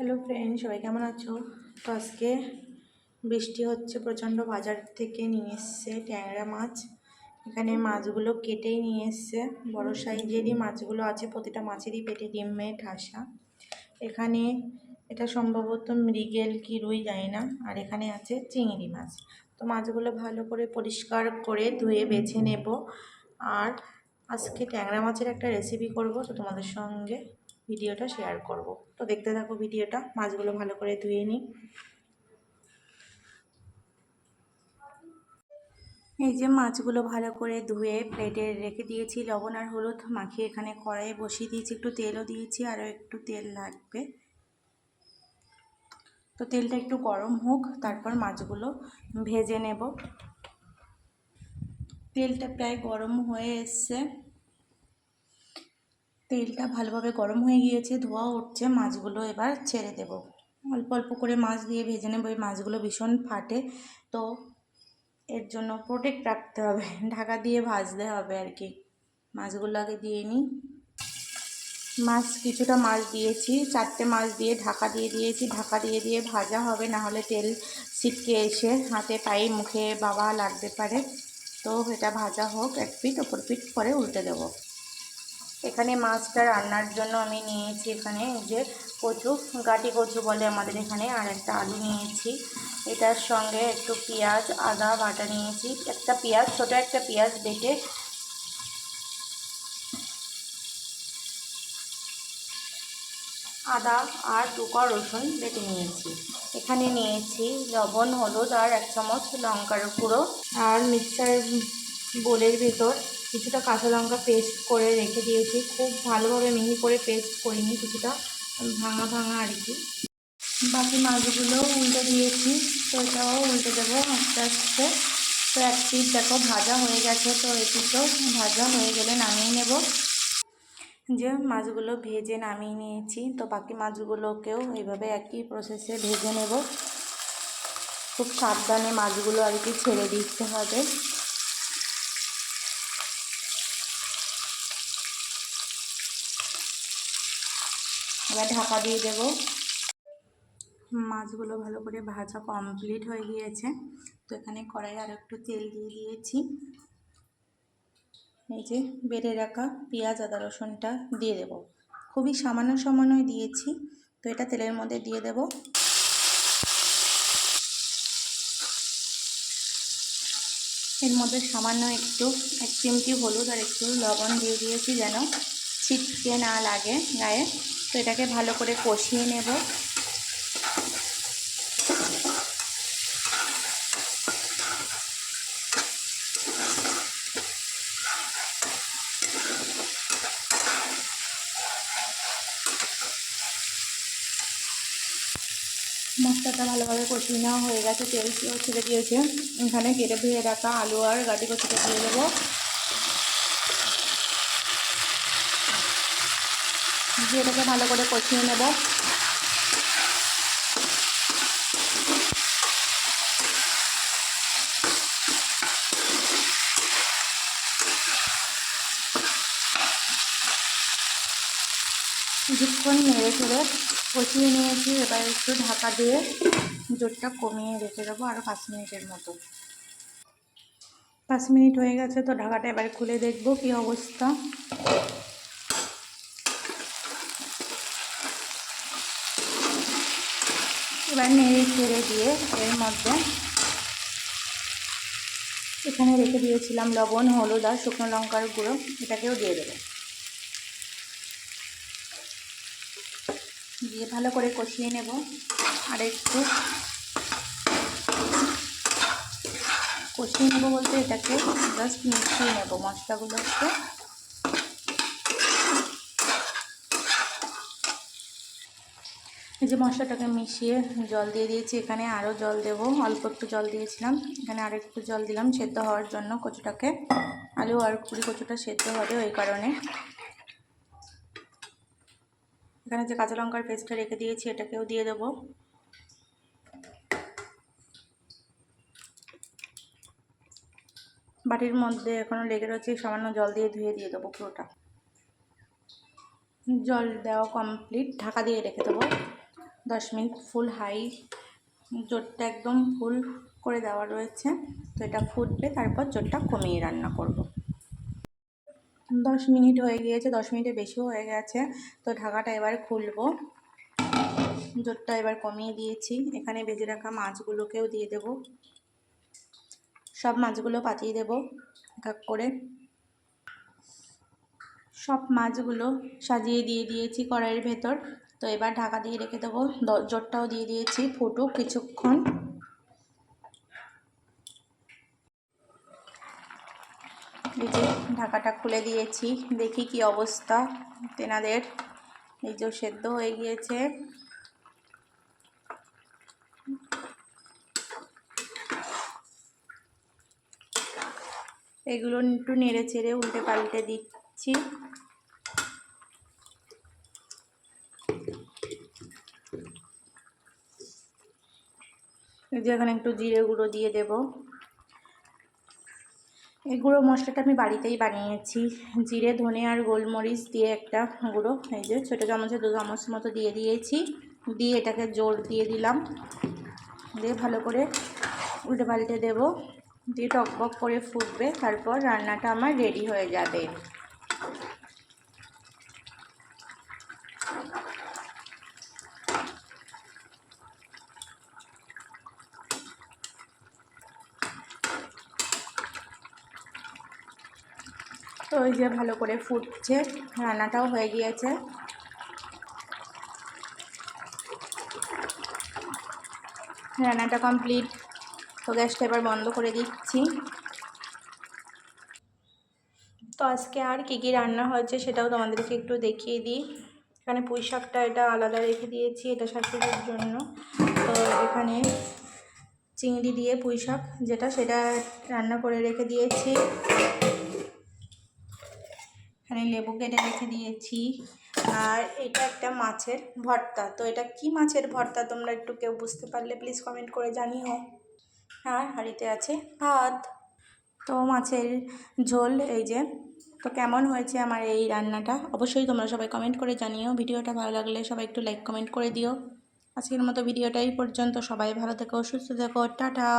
Hello friend সবাই কেমন আছো? তো আজকে বৃষ্টি হচ্ছে, প্রচণ্ড বাজার থেকে নিয়ে এসছে ট্যাংরা মাছ। এখানে মাছগুলো কেটেই নিয়ে এসছে। বড়ো সাইজেরই মাছগুলো আছে, প্রতিটা মাছেরই পেটে ডিমে ঠাসা। এখানে এটা সম্ভবত মৃগেল কি রুই যায় না। আর এখানে আছে চিংড়ি মাছ। তো মাছগুলো ভালো করে পরিষ্কার করে ধুয়ে বেছে নেব। আর আজকে ট্যাংরা মাছের একটা রেসিপি করব, তো তোমাদের সঙ্গে ভিডিওটা শেয়ার করব। তো দেখতে থাকো ভিডিওটা, মাছগুলো ভালো করে ধুয়ে নিই। এই যে মাছগুলো ভালো করে ধুয়ে প্লেটে রেখে দিয়েছি, লবণ আর হলুদ মাখিয়ে এখানে কড়াইয়ে বসিয়ে দিয়েছি, একটু তেলও দিয়েছি, আরও একটু তেল লাগবে। তো তেলটা একটু গরম হোক, তারপর মাছগুলো ভেজে নেব। তেলটা প্রায় গরম হয়ে এসছে। তেলটা ভালোভাবে গরম হয়ে গিয়েছে ধোয়া উঠছে, মাছগুলো এবার ছেড়ে দেব। অল্প অল্প করে মাছ দিয়ে ভেজে নেব, এই মাছগুলো ভীষণ ফাটে, তো এর জন্য প্রোটেক্ট রাখতে হবে, ঢাকা দিয়ে ভাজতে হবে আর কি। মাছগুলো আগে দিয়ে নিই। মাছ কিছুটা মাছ দিয়েছি, চারটে মাছ দিয়ে ঢাকা দিয়ে দিয়েছি, ঢাকা দিয়ে দিয়ে ভাজা হবে না হলে তেল ছিটকে এসে হাতে, পায়ে, মুখে বাবা লাগতে পারে। তো এটা ভাজা হোক, এক পিঠ, ওপর পিঠ করে উল্টে দেবো। এখানে মাছটা রান্নার জন্য আমি নিয়েছি এখানে যে কচু, গাটি কচু বলে আমাদের এখানে আর একটা আলু নিয়েছি। এটার সঙ্গে একটু পেঁয়াজ, আদা, বাটা নিয়েছি। একটা পেঁয়াজ, ছোট একটা পেঁয়াজ বেটে আদা আর টুকা রসুন বেটে নিয়েছি। এখানে নিয়েছি লবণ, হলুদ আর এক চামচ লঙ্কার গুঁড়ো। আর মিক্সার বোলের ভেতর কিছুটা কাঁচা লঙ্কা পেস্ট করে রেখে দিয়েছি। খুব ভালোভাবে মিহি করে পেস্ট করিনি কিছুটা, ভাঙা ভাঙা আর কি। বাকি মাছগুলো উল্টে দিয়েছি, তো এটাও উল্টে দেবো আস্তে আস্তে। তো এক পিস দেখো ভাজা হয়ে গেছে, তো এপিসও ভাজা হয়ে গেলে নামিয়ে নেব। যে মাছগুলো ভেজে নামিয়ে নিয়েছি, তো বাকি মাছগুলোকেও এইভাবে একই প্রসেসে ভেজে নেব। খুব সাবধানে মাছগুলো আর কি ছেড়ে দিতে হবে। এবার ঢাকা দিয়ে দেব। মাছগুলো ভালো করে ভাজা কমপ্লিট হয়ে গিয়েছে। তো এখানে কড়াইয়ে আর একটু তেল দিয়ে দিয়েছি। এই যে বেড়ে রাখা পেঁয়াজ, আদা, রসুনটা দিয়ে দেব। খুবই সামান্য সামান্যই দিয়েছি। তো এটা তেলের মধ্যে দিয়ে দেব। এর মধ্যে সামান্য একটু, এক চিমটি হলুদ আর একটু লবণ দিয়ে দিয়েছি যেন ছিটকে না লাগে গায়ে। তো এটাকে ভালো করে কষিয়ে নেব। মশলাটা ভালোভাবে কষিয়ে নেওয়া হয়ে গেছে। তেল ছেড়ে দিয়েছে। এখানে কেটে ধুয়ে রাখা আলু আর গাটি কষিটা দিয়ে দেবো। দিয়ে এটাকে ভালো করে কষিয়ে নেব। কিছুক্ষণ নেড়ে চেড়ে কষিয়ে নিয়েছি, এবার একটু ঢাকা দিয়ে জোরটা কমিয়ে রেখে দেবো আরও পাঁচ মিনিটের মতো। পাঁচ মিনিট হয়ে গেছে, তো ঢাকাটা এবার খুলে দেখব কি অবস্থা। এবার নেড়ে ছেড়ে দিয়ে এর মধ্যে এখানে রেখে দিয়েছিলাম লবণ, হলুদ আর শুকনো লঙ্কার গুঁড়ো। এটাকেও দিয়ে দেবো। দিয়ে ভালো করে কষিয়ে নেব। আর একটু কষিয়ে নেব বলতে এটাকে জাস্ট মিশিয়ে নেব মশলাগুলোকে। এই যে মশলাটাকে মিশিয়ে জল দিয়ে দিয়েছি। এখানে আরও জল দেব। অল্প একটু জল দিয়েছিলাম। এখানে আর একটু জল দিলাম সেদ্ধ হওয়ার জন্য কচুটাকে। আলু আর কুড়ি কচুটা সেদ্ধ হবে ওই কারণে। এখানে যে কাঁচা লঙ্কার পেস্টটা রেখে দিয়েছি, এটাকেও দিয়ে দেবো। বাটির মধ্যে এখনও লেগে রয়েছে, সামান্য জল দিয়ে ধুয়ে দিয়ে দেবো পুরোটা। জল দেওয়া কমপ্লিট। ঢাকা দিয়ে রেখে দেবো। দশ মিনিট ফুল হাই জোরটা একদম ফুল করে দেওয়া রয়েছে। তো এটা ফুটবে, তারপর জোরটা কমিয়ে রান্না করব। দশ মিনিট হয়ে গিয়েছে, দশ মিনিটে বেশিও হয়ে গেছে। তো ঢাকাটা এবার খুলবো। জোরটা এবার কমিয়ে দিয়েছি। এখানে বেজে রাখা মাছগুলোকেও দিয়ে দেব। সব মাছগুলো পাতিয়ে দেব এক এক করে। সব মাছগুলো সাজিয়ে দিয়ে দিয়েছি কড়াইয়ের ভেতর। তো এবার ঢাকা দিয়ে রেখে দেবো। জোরটাও দিয়ে দিয়েছি, ফুটুক কিছুক্ষণ। এই যে ঢাকাটা খুলে দিয়েছি, দেখি কি অবস্থা তেনাদের। এই যে সেদ্ধ হয়ে গিয়েছে। এগুলো একটু নেড়ে চেড়ে উল্টে পাল্টে দিচ্ছি। যে এখানে একটু জিরে গুঁড়ো দিয়ে দেব। এই গুঁড়ো মশলাটা আমি বাড়িতেই বানিয়েছি। জিরে, ধনে আর গোলমরিচ দিয়ে একটা গুঁড়ো, এই যে ছোটো চামচে দু চামচ মতো দিয়ে দিয়েছি। দিয়ে এটাকে জোর দিয়ে দিলাম। দিয়ে ভালো করে উল্টে পাল্টে দেবো। দিয়ে টকবক করে ফুটবে। তারপর রান্নাটা আমার রেডি হয়ে যাবে। ওই যে ভালো করে ফুটছে, রান্নাটাও হয়ে গিয়েছে। রান্নাটা কমপ্লিট তো গ্যাসটা এবার বন্ধ করে দিচ্ছি। তো আজকে আর কী কী রান্না হয়েছে সেটাও তোমাদেরকে একটু দেখিয়ে দিই। এখানে পুঁই শাকটা এটা আলাদা রেখে দিয়েছি এটা শাশুড়ির জন্য। তো এখানে চিংড়ি দিয়ে পুঁই শাক, যেটা সেটা রান্না করে রেখে দিয়েছি। এখানে লেবু কেটে রেখে দিয়েছি। আর এটা একটা মাছের ভর্তা। তো এটা কি মাছের ভর্তা তোমরা একটু কেউ বুঝতে পারলে প্লিজ কমেন্ট করে জানিও। আর হাঁড়িতে আছে ভাত। তো মাছের ঝোল এই যে। তো কেমন হয়েছে আমার এই রান্নাটা? অবশ্যই তোমরা সবাই কমেন্ট করে জানিও। ভিডিওটা ভালো লাগলে সবাই একটু লাইক কমেন্ট করে দিও। আজকের মতো ভিডিওটাই পর্যন্ত। সবাই ভালো থেকো, সুস্থ থেকো। টাটা!